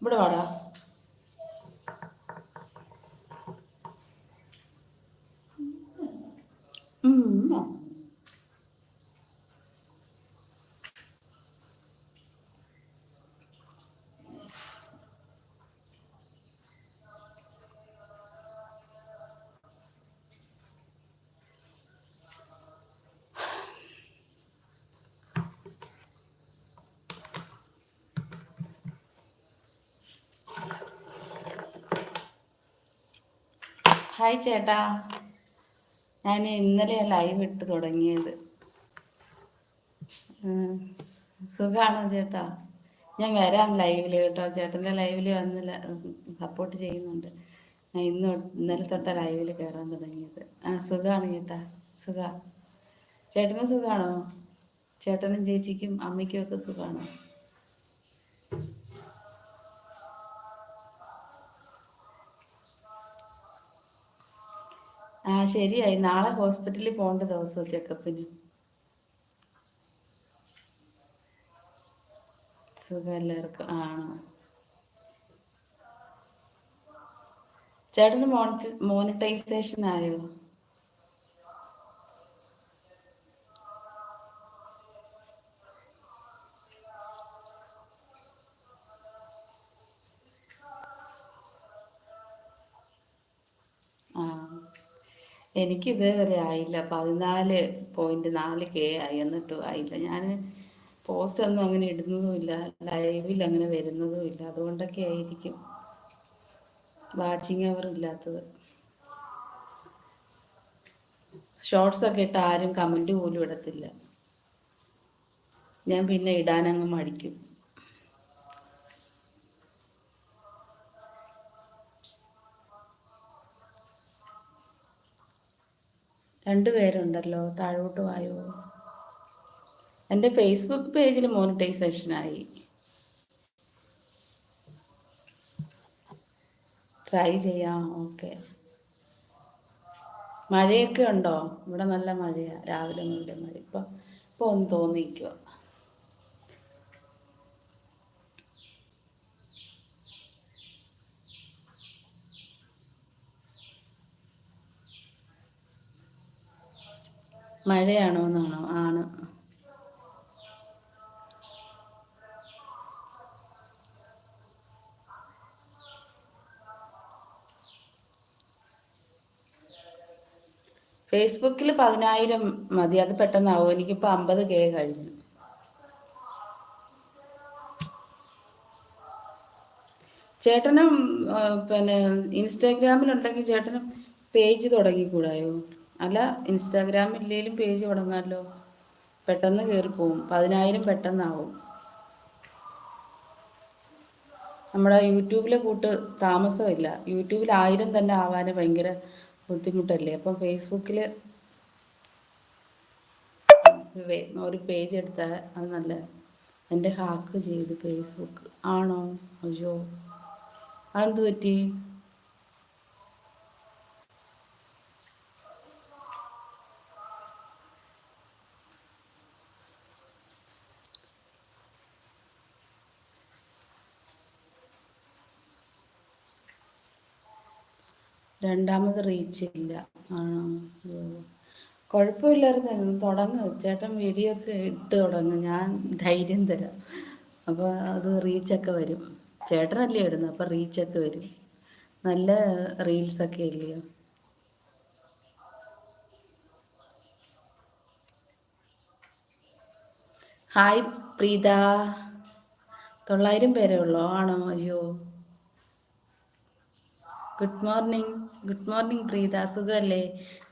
ഇവിടെ വാടാ ഉം. ഹായ് ചേട്ടാ. ഞാൻ ഇന്നലെ ലൈവ് ഇട്ട് തുടങ്ങിയത്. സുഖമാണോ ചേട്ടാ? ഞാൻ വരാം ലൈവിൽ കേട്ടോ. ചേട്ടന്റെ ലൈവിൽ വന്ന് സപ്പോർട്ട് ചെയ്യുന്നുണ്ട്. ഞാൻ ഇന്ന് ഇന്നലെ തൊട്ട ലൈവിൽ കയറാൻ തുടങ്ങിയത്. ആ സുഖമാണ് ചേട്ടാ. സുഖ. ചേട്ടന് സുഖമാണോ ചേട്ടനും ചേച്ചിക്കും അമ്മയ്ക്കും ഒക്കെ സുഖാണോ? ശരിയായി. നാളെ ഹോസ്പിറ്റലിൽ പോകേണ്ട ദിവസം ചെക്കപ്പിന്? സുഖം എല്ലാവർക്കും. ആണോ ചേട്ടന് മോണിറ്റ മോണിറ്റൈസേഷൻ ആയോ? എനിക്ക് ഇതേവരെ ആയില്ല. പതിനാല് പോയിന്റ് നാല് കെ ആയി. എന്നിട്ടും ആയില്ല. ഞാൻ പോസ്റ്റ് ഒന്നും അങ്ങനെ ഇടുന്നതുമില്ല ലൈവിൽ അങ്ങനെ വരുന്നതും ഇല്ല. അതുകൊണ്ടൊക്കെ ആയിരിക്കും വാച്ചിങ് അവർ ഇല്ലാത്തത്. ഷോർട്സ് ഒക്കെ ഇട്ട് ആരും കമന്റ് പോലും ഇടത്തില്ല. ഞാൻ പിന്നെ ഇടാനങ്ങ് മടിക്കും. രണ്ടുപേരുണ്ടല്ലോ താഴോട്ട് വായോ? എന്റെ ഫേസ്ബുക്ക് പേജിൽ മോണിറ്റൈസേഷനായി ട്രൈ ചെയ്യാം ഓക്കെ മഴയൊക്കെ ഉണ്ടോ? ഇവിടെ നല്ല മഴയാണ് രാവിലെ മുതലേ മഴ. ഇപ്പോൾ ഇപ്പോൾ ഒന്ന് തോന്നിക്കുക മഴയാണോ എന്നാണോ ആണ്? ഫേസ്ബുക്കിൽ പതിനായിരം മതി. അത് പെട്ടെന്നാവും? എനിക്കിപ്പോൾ അമ്പത് കെ കഴിഞ്ഞു. ചേട്ടനും പിന്നെ ഇൻസ്റ്റാഗ്രാമിലുണ്ടെങ്കിൽ ചേട്ടനും പേജ് തുടങ്ങിക്കൂടായോ? അല്ല ഇൻസ്റ്റാഗ്രാം ഇല്ലെങ്കിലും പേജ് തുടങ്ങാമല്ലോ പെട്ടെന്ന് കയറിപ്പോവും പതിനായിരം പെട്ടെന്നാവും. നമ്മുടെ യൂട്യൂബിലെ കൂട്ട് താമസമില്ല. യൂട്യൂബിൽ ആയിരം തന്നെ ആവാൻ ഭയങ്കര ബുദ്ധിമുട്ടല്ലേ? അപ്പം ഫേസ്ബുക്കിൽ ഒരു പേജ് എടുത്താൽ അത് നല്ല എന്റെ ഹാക്ക് ചെയ്ത് ഫേസ്ബുക്ക്. ആണോ? അയ്യോ. അതെന്ത് പറ്റി? രണ്ടാമത് റീച്ച് ഇല്ല. കുഴപ്പമില്ലായിരുന്നു. തുടങ്ങ്. ചേട്ടൻ വീഡിയോ ഒക്കെ ഇട്ട് തുടങ്ങും. ഞാൻ ധൈര്യം തരാം. അപ്പോൾ അത് റീച്ചൊക്കെ വരും. ചേട്ടനല്ലേ ഇടുന്നത് അപ്പോൾ റീച്ചൊക്കെ വരും. നല്ല റീൽസൊക്കെ ഇല്ലയോ? ഹായ് പ്രീത. തൊള്ളായിരം പേരേ ഉള്ളോ? ആണോ? അയ്യോ. Good morning good morning Preetha സുഖമല്ലേ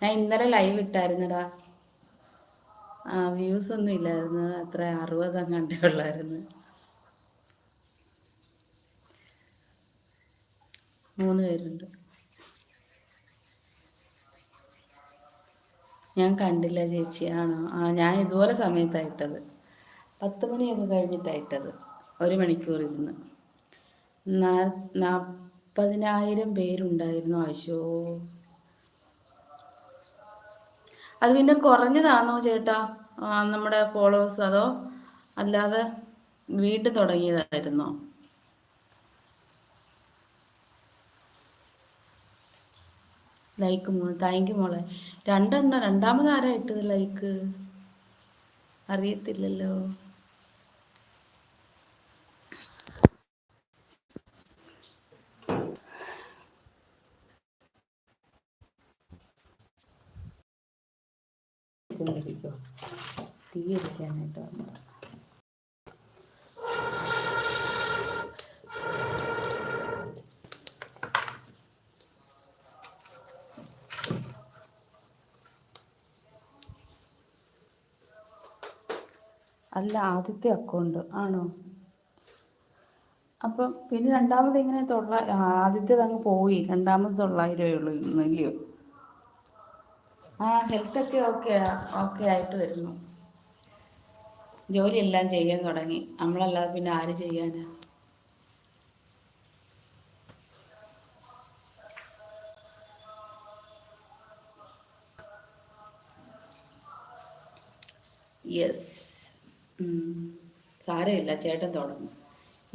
ഞാൻ ഇന്നലെ ലൈവ് ഇട്ടായിരുന്നടാ. ആ വ്യൂസ് ഒന്നും ഇല്ലായിരുന്നു. അത്ര അറുപത് അങ്ങാണ്ടേ ഉള്ളായിരുന്നു. മൂന്ന് പേരുണ്ട്. ഞാൻ കണ്ടില്ല ചേച്ചി. ആണോ? ആ ഞാൻ ഇതുപോലെ സമയത്തായിട്ടത് പത്ത് മണിയൊക്കെ കഴിഞ്ഞിട്ടായിട്ടത് ഒരു മണിക്കൂർ ഇരുന്ന് പതിനായിരം പേരുണ്ടായിരുന്നു അശോ അത് പിന്നെ കുറഞ്ഞതാണോ ചേട്ടാ? നമ്മുടെ ഫോളോവേഴ്സ് അതോ അല്ലാതെ വീട്ടിൽ തുടങ്ങിയതായിരുന്നോ? ലൈക്ക് മോൾ താങ്ക് യു മോളെ. രണ്ടെണ്ണം രണ്ടാമത് ആരാ ഇട്ടത് ലൈക്ക്? അറിയത്തില്ലല്ലോ. തീ അടിക്കാനായിട്ട് വന്നത്. അല്ല ആദ്യത്തെ അക്കൗണ്ട് ആണോ? അപ്പം പിന്നെ രണ്ടാമത് ഇങ്ങനെ തൊള്ള ആദ്യത്തേത് അങ്ങ് പോയി. രണ്ടാമത് തൊള്ളായിരം ഉള്ളൂ ഇല്ലയോ ആ ഹെൽത്തൊക്കെ ഓക്കെ ഓക്കെ ആയിട്ട് വരുന്നു. ജോലിയെല്ലാം ചെയ്യാൻ തുടങ്ങി. നമ്മളല്ലാതെ പിന്നെ ആര് ചെയ്യാനാ? യെസ് സാരമില്ല ചേട്ടൻ തുടങ്ങും.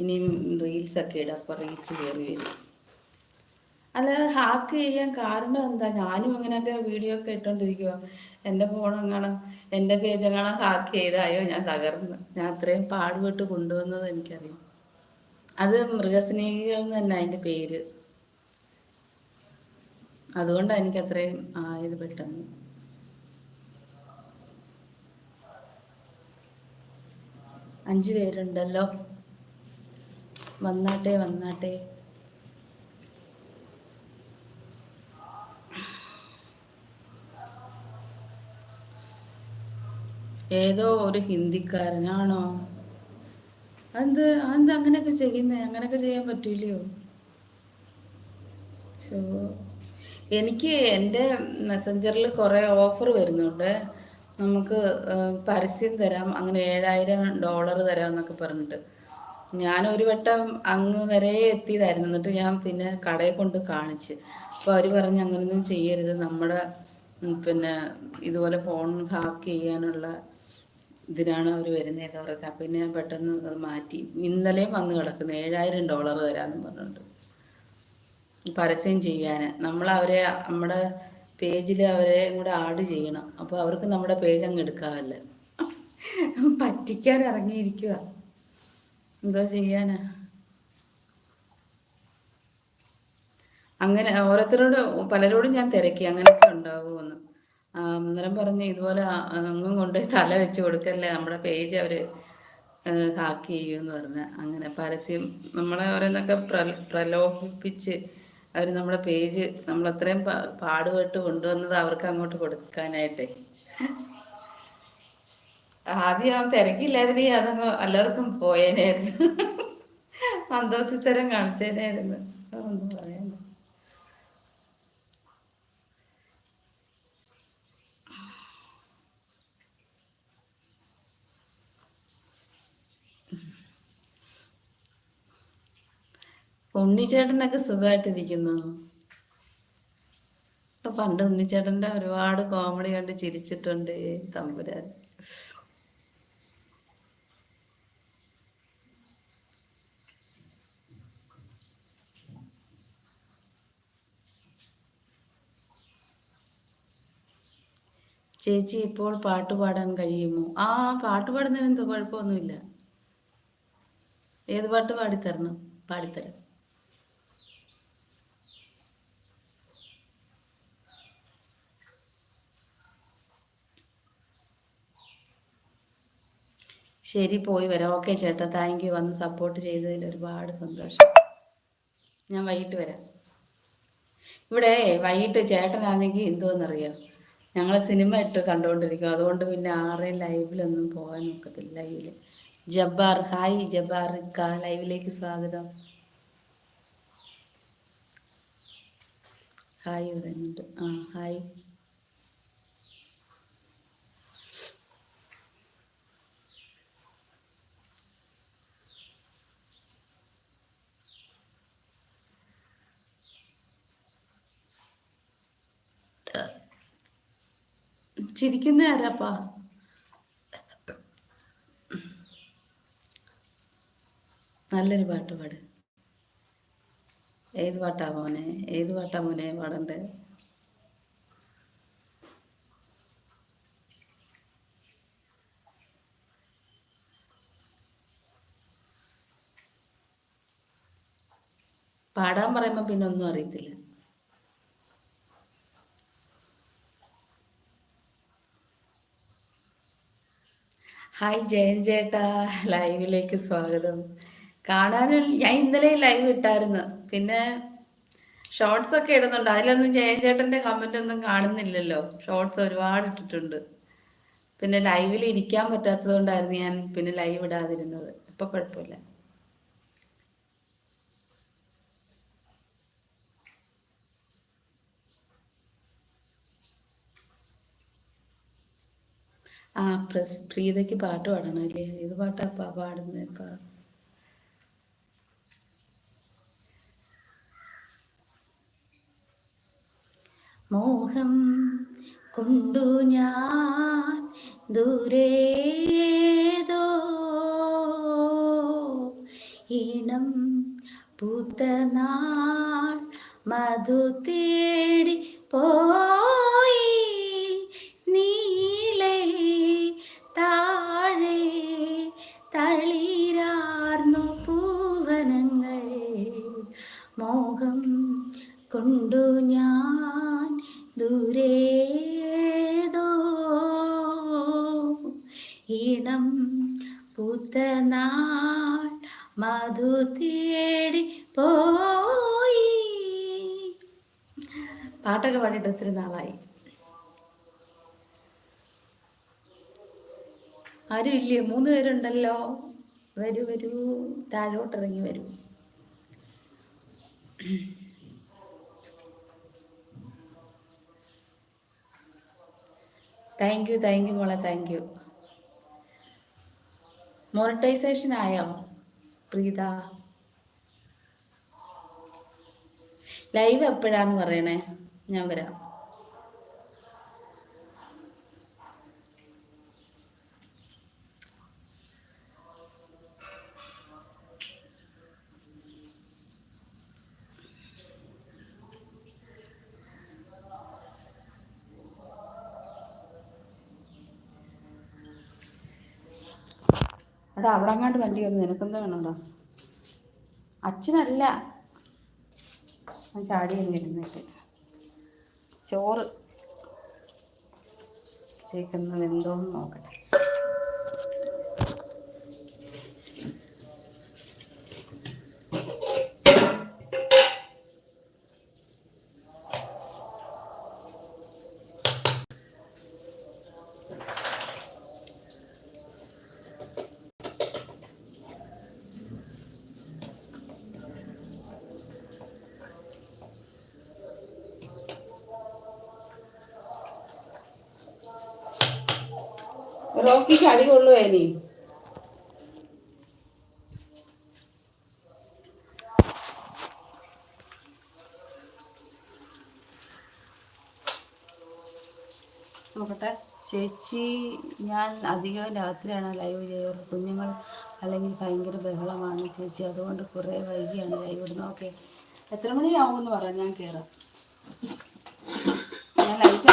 ഇനിയും റീൽസൊക്കെ ഇടാം അപ്പോൾ റീച്ച് കയറി വരും. അല്ല ഹാക്ക് ചെയ്യാൻ കാരണം എന്താ? ഞാനും ഇങ്ങനെയൊക്കെ വീഡിയോ ഒക്കെ ഇട്ടോണ്ടിരിക്കുക എന്റെ ഫോൺ എന്റെ പേജ് എങ്ങനെ ഹാക്ക് ചെയ്തായോ? ഞാൻ തകർന്ന്. ഞാൻ അത്രയും പാടുപെട്ട് കൊണ്ടുവന്നത് എനിക്കറിയാം. അത് മൃഗസ്നേഹികൾ എന്ന് തന്നെ അതിന്റെ പേര്. അതുകൊണ്ടാണ് എനിക്ക് അത്രയും ആയത് പെട്ടെന്ന്. അഞ്ചു പേരുണ്ടല്ലോ. വന്നാട്ടെ വന്നാട്ടെ. ഏതോ ഒരു ഹിന്ദിക്കാരനാണോ? അത് അതെന്ത് അങ്ങനെയൊക്കെ ചെയ്യുന്നേ? അങ്ങനെയൊക്കെ ചെയ്യാൻ പറ്റൂലയോ? സോ എനിക്ക് എന്റെ മെസ്സഞ്ചറിൽ കുറേ ഓഫർ വരുന്നുണ്ട്. നമുക്ക് പരസ്യം തരാം. അങ്ങനെ ഏഴായിരം ഡോളർ തരാം എന്നൊക്കെ പറഞ്ഞിട്ട്. ഞാൻ ഒരു വട്ടം അങ്ങ് വരെ എത്തിയതായിരുന്നു. എന്നിട്ട് ഞാൻ പിന്നെ കടയിൽ കൊണ്ട് കാണിച്ച്. അപ്പോൾ അവർ പറഞ്ഞ് അങ്ങനെയൊന്നും ചെയ്യരുത്. നമ്മുടെ പിന്നെ ഇതുപോലെ ഫോൺ ഹാക്ക് ചെയ്യാനുള്ള ഇതിനാണ് അവർ വരുന്നതൊക്കെ അവർക്ക് പിന്നെ ഞാൻ പെട്ടെന്ന് അത് മാറ്റി. ഇന്നലെയും വന്ന് കിടക്കുന്നു. ഏഴായിരം ഡോളർ തരാമെന്ന് പറഞ്ഞിട്ടുണ്ട്. പരസ്യം ചെയ്യാൻ നമ്മൾ അവരെ നമ്മുടെ പേജിൽ അവരെ കൂടെ ആഡ് ചെയ്യണം. അപ്പോൾ അവർക്ക് നമ്മുടെ പേജ് അങ്ങ് എടുക്കാമല്ല പറ്റിക്കാൻ ഇറങ്ങിയിരിക്കുക എന്താ ചെയ്യാനാ? അങ്ങനെ ഓരോരുത്തരോട് പലരോടും ഞാൻ തിരക്കി. അങ്ങനെയൊക്കെ ഉണ്ടാവുമെന്ന്. അന്നേരം പറഞ്ഞു ഇതുപോലെ അങ്ങും കൊണ്ട് തല വെച്ച് കൊടുക്കല്ലേ നമ്മുടെ പേജ് അവർ ഹാക്ക് ചെയ്യുമെന്ന് പറഞ്ഞ്. അങ്ങനെ പരസ്യം നമ്മളെ ഓരോന്നൊക്കെ പ്ര പ്രലോഭിപ്പിച്ച് അവർ നമ്മുടെ പേജ് നമ്മൾ അത്രയും പാടുപെട്ട് കൊണ്ടുവന്നത് അവർക്ക് അങ്ങോട്ട് കൊടുക്കാനായിട്ടേ. ആദ്യം അവൻ തിരക്കില്ലായിരുന്നു അതങ്ങ് എല്ലാവർക്കും പോയേനായിരുന്നു. മന്ദോത്തിത്തരം കാണിച്ചേനായിരുന്നു. എന്താ പറയാൻ ഉണ്ണിച്ചേട്ടനൊക്കെ സുഖമായിട്ടിരിക്കുന്നു ഇപ്പൊ പണ്ട് ഉണ്ണിച്ചേട്ടന്റെ ഒരുപാട് കോമഡി കണ്ട് ചിരിച്ചിട്ടുണ്ട് തമ്പുരാൻ. ചേച്ചി ഇപ്പോൾ പാട്ട് പാടാൻ കഴിയുമോ? ആ പാട്ട് പാടുന്നതിന് എന്തോ കുഴപ്പമൊന്നുമില്ല. ഏത് പാട്ട് പാടിത്തരണം? പാടിത്തരാം. ശരി പോയി വരാം. ഓക്കെ ചേട്ടാ താങ്ക് യു വന്ന് സപ്പോർട്ട് ചെയ്തതിൽ ഒരുപാട് സന്തോഷം. ഞാൻ വൈകിട്ട് വരാം. ഇവിടെ വൈകിട്ട് ചേട്ടനാണെങ്കിൽ എന്തോന്നറിയാം? ഞങ്ങൾ സിനിമ ഇട്ട് കണ്ടുകൊണ്ടിരിക്കും അതുകൊണ്ട് പിന്നെ ആരെയും ലൈവിലൊന്നും പോകാൻ നോക്കത്തില്ല ലൈവിൽ ജബ്ബാർ ഹായ് ജബ്ബാർ കാ ലൈവിലേക്ക് സ്വാഗതം. ഹായ് പറയുന്നുണ്ട് ആ ഹായ്. ചിരിക്കുന്ന ആരാപ്പാ? നല്ലൊരു പാട്ട് പാട്. ഏത് പാട്ടാ മോനെ? ഏത് പാട്ടാ മോനെ പാടണ്ടേ പാടാൻ പറയുമ്പോൾ പിന്നെ ഒന്നും അറിയത്തില്ല. ഹായ് ജയൻ ചേട്ടാ. ലൈവിലേക്ക് സ്വാഗതം. കാണാനും ഞാൻ ഇന്നലെ ലൈവ് ഇട്ടായിരുന്നു. പിന്നെ ഷോർട്സ് ഒക്കെ ഇടുന്നുണ്ട്. അതിലൊന്നും ജയൻ ചേട്ടന്റെ കമന്റ് ഒന്നും കാണുന്നില്ലല്ലോ. ഷോർട്സ് ഒരുപാട് ഇട്ടിട്ടുണ്ട്. പിന്നെ ലൈവിൽ ഇരിക്കാൻ പറ്റാത്തത് കൊണ്ടായിരുന്നു ഞാൻ പിന്നെ ലൈവ് ഇടാതിരുന്നത്. ഇപ്പൊ കുഴപ്പമില്ല. ആ പ്രീതയ്ക്ക് പാട്ട് പാടണം അല്ലേ? ഏത് പാട്ടാ പാടുന്നത് ഇപ്പൊ മോഹം കൊണ്ടു ഞാൻ ദൂരേതോ? ഇണം പൂത്തനാൾ മധു തേടി പോയി ഒത്തിരി നാളായി? ആരും ഇല്ലേ? മൂന്ന് പേരുണ്ടല്ലോ. വരൂ വരൂ. താഴോട്ട് ഇറങ്ങി വരൂ. താങ്ക് യു താങ്ക് യു മോളെ താങ്ക് യു മോണിറ്റൈസേഷൻ ആയോ പ്രീത? ലൈവ് എപ്പോഴാന്ന് പറയണേ? ഞാൻ വരാം. അവിടെ അവിടെ അങ്ങാണ്ട് വണ്ടി വന്നു നിനക്കെന്താ വേണോടാ അച്ഛനല്ല. ഞാൻ ചാടി ഇരുന്നിട്ട് ചോറ്. ചേക്കുന്നത് എന്തോന്ന് നോക്കട്ടെ റോക്കിക്ക് അടി കൊള്ളുവേ നീ നോക്കട്ടെ. ചേച്ചി ഞാൻ അധികം രാത്രിയാണ് ലൈവ് ചെയ്യാറ്. കുഞ്ഞുങ്ങൾ അല്ലെങ്കിൽ ഭയങ്കര ബഹളമാണ് ചേച്ചി. അതുകൊണ്ട് കുറേ വൈകിയാണ് ലൈവ് ഇടുന്നത്. ഓക്കെ എത്ര മണിയാവുമെന്ന് പറയാം. ഞാൻ കയറാം ഞാൻ ലൈറ്റ്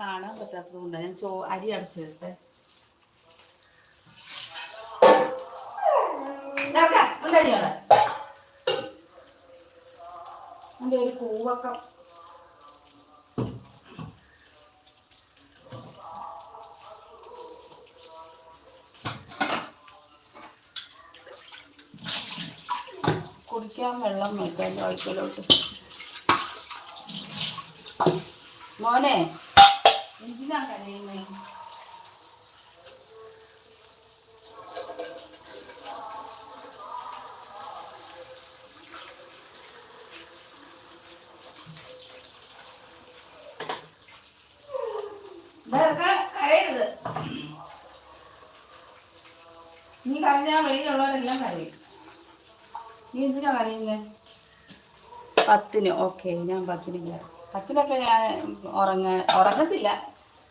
കാണാൻ പറ്റാത്തത് കൊണ്ടാണ് ഞാൻ ചോ അരി അടച്ചെടുത്തേ എന്റെ ഒരു പൂവക്കം കുടിക്കാൻ വെള്ളം നോക്കാൻ വായിക്കലോട്ട് മോനെ എന്തിനാ കരയുന്നേ കരയരുത് നീ കരഞ്ഞാ വെളിയിലുള്ളവരെല്ലാം കരയും നീ എന്തിനാ കരയുന്നേ പത്തിന്. ഓക്കെ ഞാൻ പത്തിന് കയറാം പത്തിനൊക്കെ ഞാൻ ഉറങ്ങ ഉറങ്ങത്തില്ല.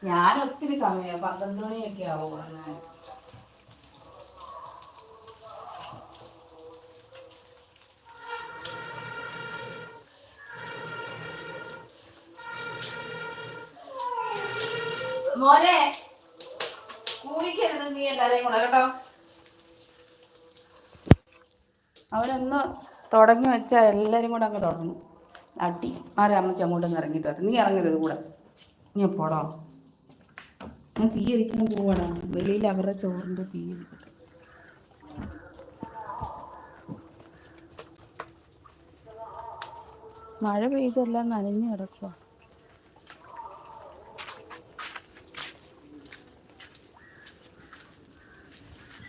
ഞാൻ ഒത്തിരി സമയം. പന്ത്രണ്ട് മണിയൊക്കെ ആവും ഉറങ്ങാൻ. മോനെ കൂലിക്കരുത് നീ എല്ലാരെയും കൂടെ കേട്ടോ? അവനൊന്ന് തുടങ്ങി വെച്ചാൽ എല്ലാവരും കൂടെ അങ്ങ് തുടങ്ങും. അടി. ആ രാമച്ചി അങ്ങോട്ടൊന്ന് ഇറങ്ങിയിട്ട് വരാം നീ ഇറങ്ങരുത് കൂടെ. നീ പോടാ. ഞാൻ തീ അരിക്കാൻ പോവാണ് വെളിയിൽ അവരുടെ ചോറിന്റെ തീ എരിക്കട്ടെ മഴ പെയ്തെല്ലാം നനഞ്ഞു കിടക്കുക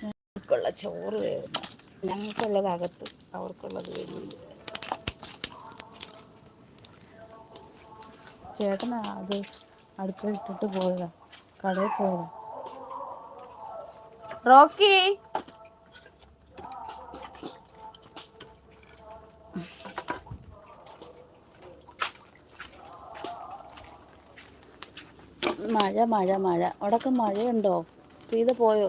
ഞങ്ങൾക്കുള്ള ചോറ് വേണം. ഞങ്ങൾക്കുള്ളത് അകത്ത്. അവർക്കുള്ളത് വെളിയിൽ. ചേട്ടനാ അത് അടുത്ത് ഇട്ടിട്ട് പോയതാ. കടയിൽ പോയതാ. റോക്കി? മഴ മഴ മഴ. അവിടൊക്കെ മഴയുണ്ടോ? പെയ്ത് പോയോ?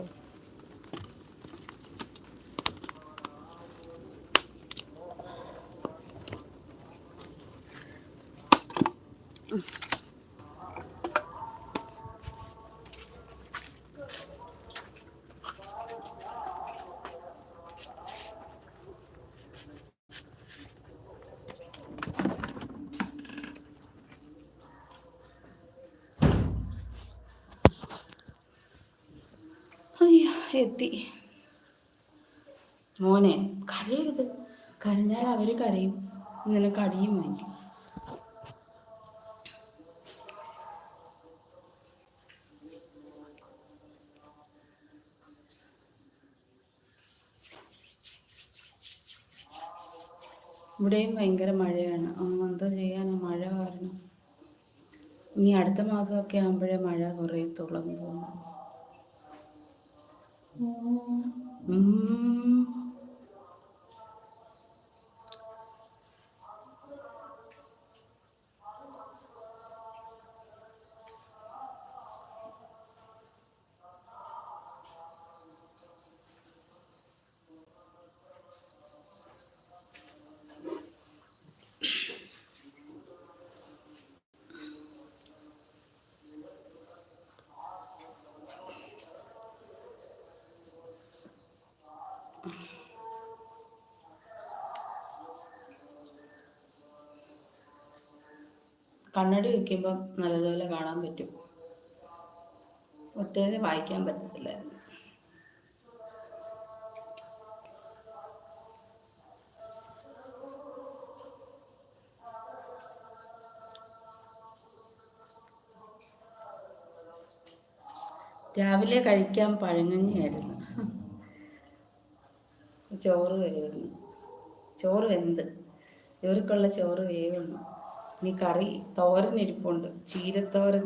എത്തി മോനെ കരയരുത്. കരഞ്ഞാൽ അവർ കരയും. നിനക്ക് കടിയും വാങ്ങിക്കും. ഇവിടെയും ഭയങ്കര മഴയാണ്. ആ എന്താ ചെയ്യാനാ? മഴ കാരണം. ഇനി അടുത്ത മാസമൊക്കെ ആകുമ്പോഴേ മഴ കുറയത്തുള്ളൂ തുളങ്ങി തോന്നുന്നു. ഉം. കണ്ണടി വെക്കുമ്പം നല്ലതുപോലെ കാണാൻ പറ്റും. ഒറ്റേനെ വായിക്കാൻ പറ്റത്തില്ലായിരുന്നു രാവിലെ കഴിക്കാൻ പഴങ്ങഞ്ഞിയായിരുന്നു. ചോറ് വരുമായിരുന്നു ചോറ് വെന്ത്. ഇവർക്കുള്ള ചോറ് വേവുന്നു. ഇനി കറി തോരൻ ഇരിപ്പുണ്ട് ചീരത്തോരൻ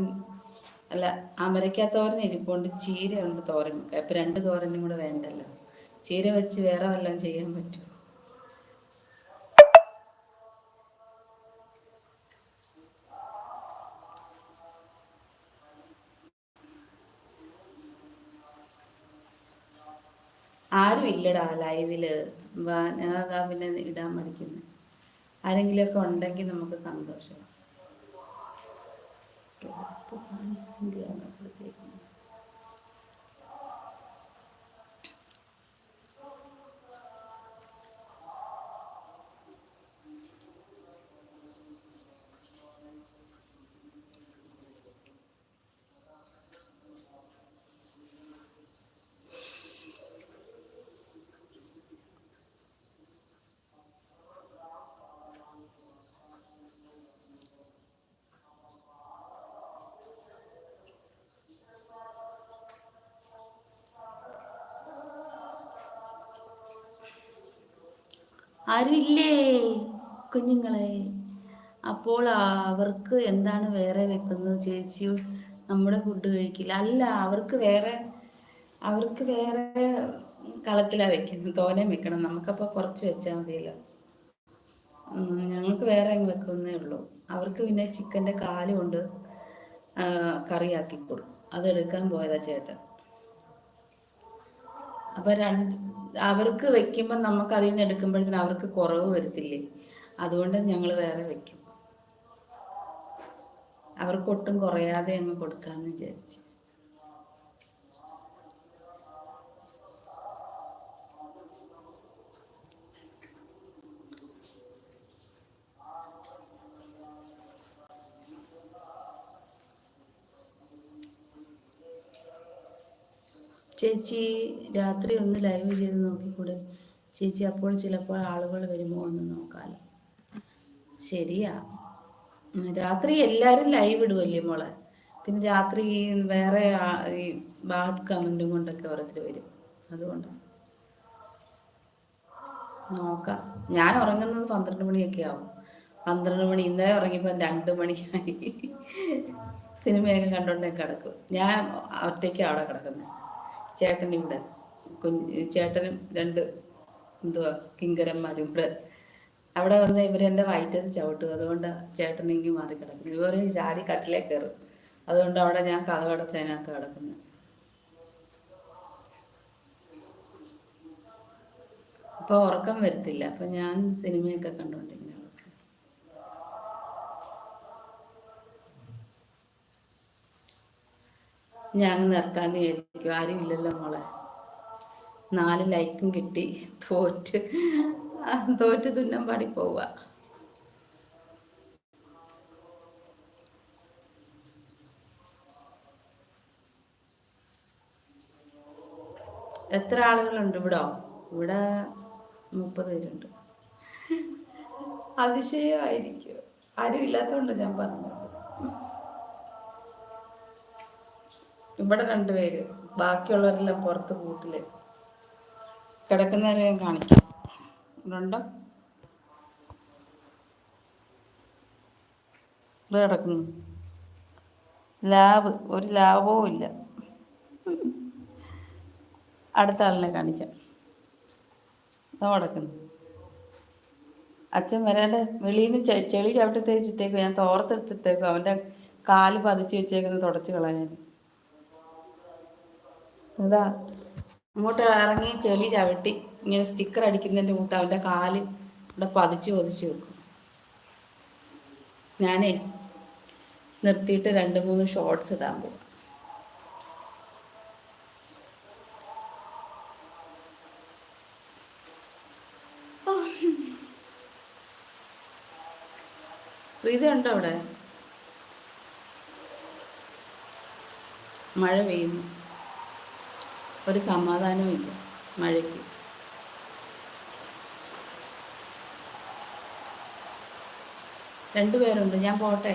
അല്ല അമരയ്ക്കാത്തോരൻ ഇരിപ്പുണ്ട് ചീരയുണ്ട് തോരൻ. വെക്കാം ഇപ്പം രണ്ട് തോരനും കൂടെ വേണ്ടല്ലോ. ചീര വെച്ച് വേറെ വല്ലതും ചെയ്യാൻ പറ്റുമോ? ആരും ഇല്ലടാ ലൈവിൽ ഞാൻ അതാ പിന്നെ ഇടാൻ മടിക്കുന്നു. ആരെങ്കിലുമൊക്കെ ഉണ്ടെങ്കിൽ നമുക്ക് സന്തോഷം. കുഞ്ഞുങ്ങളെ. അപ്പോൾ അവർക്ക് എന്താണ് വേറെ വെക്കുന്നത്? ചേച്ചി നമ്മുടെ ഫുഡ് കഴിക്കില്ല. അല്ല അവർക്ക് വേറെ അവർക്ക് വേറെ കളത്തിലാണ് വെക്കുന്നത്. തോനെ വെക്കണം. നമുക്കപ്പോൾ കുറച്ച് വെച്ചാൽ മതിയല്ലോ. ഞങ്ങൾക്ക് വേറെ അങ്ങ് വെക്കുന്നേ ഉള്ളൂ. അവർക്ക് പിന്നെ ചിക്കന്റെ കാൽ കൊണ്ട് കറിയാക്കി കൊടുക്കും. അതെടുക്കാൻ പോയതാ ചേട്ടൻ. അപ്പൊ രണ്ട് അവർക്ക് വെക്കുമ്പോൾ നമുക്ക് അതിൽ നിന്ന് എടുക്കുമ്പോഴത്തേന് അവർക്ക് കുറവ് വരത്തില്ലേ? അതുകൊണ്ട് ഞങ്ങൾ വേറെ വെക്കും. അവർക്കൊട്ടും കുറയാതെ അങ്ങ് കൊടുക്കാമെന്ന് വിചാരിച്ച്. ചേച്ചി രാത്രി ഒന്ന് ലൈവ് ചെയ്ത് നോക്കിക്കൂടെ? ചേച്ചി അപ്പോൾ ചിലപ്പോൾ ആളുകൾ വരുമോ എന്ന് നോക്കാമല്ലോ ശരിയാ. രാത്രി എല്ലാരും ലൈവ് ഇടുവല്ലേ മോളെ? പിന്നെ രാത്രി വേറെ ഈ ബാഡ് കമന്റും കൊണ്ടൊക്കെ ഓരോരുത്തർ വരും. അതുകൊണ്ട് നോക്കാം. ഞാൻ ഉറങ്ങുന്നത് പന്ത്രണ്ട് മണിയൊക്കെ ആവും. പന്ത്രണ്ട് മണി ഇന്നലെ ഉറങ്ങിയപ്പോൾ രണ്ട് മണിയായി സിനിമയൊക്കെ കണ്ടോണ്ടേ കിടക്കും. ഞാൻ ഒറ്റയ്ക്ക് അവിടെ കിടക്കുന്നത് ചേട്ടൻ ഇവിടെ കുഞ്ഞ് ചേട്ടനും രണ്ട് എന്തുവാ കിങ്കരന്മാരും ഇവിടെ. അവിടെ വന്ന് ഇവരെന്റെ വയറ്റത്ത് ചവിട്ടും. അതുകൊണ്ട് ഇങ്ങി മാറി കിടക്കുന്നു ഇവർ ജാലി കട്ടിലേ കയറും. അതുകൊണ്ട് അവിടെ ഞാൻ കഥ കടച്ചതിനകത്ത് കിടക്കുന്നു. അപ്പോൾ ഉറക്കം വരത്തില്ല. അപ്പം ഞാൻ സിനിമയൊക്കെ കണ്ടുകൊണ്ടിങ്ങനെ കിടക്കും. ഞാൻ നിർത്താൻ വിചാരിക്കും ആരും ഇല്ലല്ലോ മോളെ. നാല് ലൈക്കും കിട്ടി. തോറ്റ്. തോറ്റ് തുന്നം പാടി പോവുക. എത്ര ആളുകളുണ്ട് ഇവിടോ? ഇവിടെ മുപ്പത് പേരുണ്ട്. അതിശയമായിരിക്കും. ആരും ഇല്ലാത്തതുകൊണ്ട് ഞാൻ പറഞ്ഞു ഇവിടെ രണ്ടുപേര്. ബാക്കിയുള്ളവരെല്ലാം പുറത്ത് കൂട്ടിൽ. കിടക്കുന്നവരെ ഞാൻ കാണിക്കാം. ഇത് കിടക്കുന്നു. ലാവ് ഒരു ലാഭവും ഇല്ല. അടുത്ത ആളിനെ കാണിക്കാം. ഇതാ കിടക്കുന്നു. അച്ഛൻ വരാണ്ട് വെളിയിൽ നിന്ന് ചെളി ചവിട്ടി തേച്ചിട്ടേക്കും ഞാൻ തോർത്തെടുത്തിട്ടേക്കും അവന്റെ കാൽ പതിച്ച് വെച്ചേക്കുന്നത് തുടച്ച് കളയാൻ. എന്താ ഇങ്ങോട്ട് ഇറങ്ങി ചെളി ചവിട്ടി. ഇങ്ങനെ സ്റ്റിക്കർ അടിക്കുന്നതിന്റെ കൂട്ട് അവന്റെ കാൽ ഇവിടെ പതിച്ച് പതിച്ച് വെക്കും. ഞാനേ നിർത്തിയിട്ട് രണ്ട് മൂന്ന് ഷോർട്സ് ഇടാൻ പോകും പ്രീതി ഉണ്ടോ അവിടെ? മഴ പെയ്യുന്നു. ഒരു സമാധാനവും ഇല്ല മഴയ്ക്ക്. രണ്ടുപേരുണ്ട് ഞാൻ പോട്ടെ?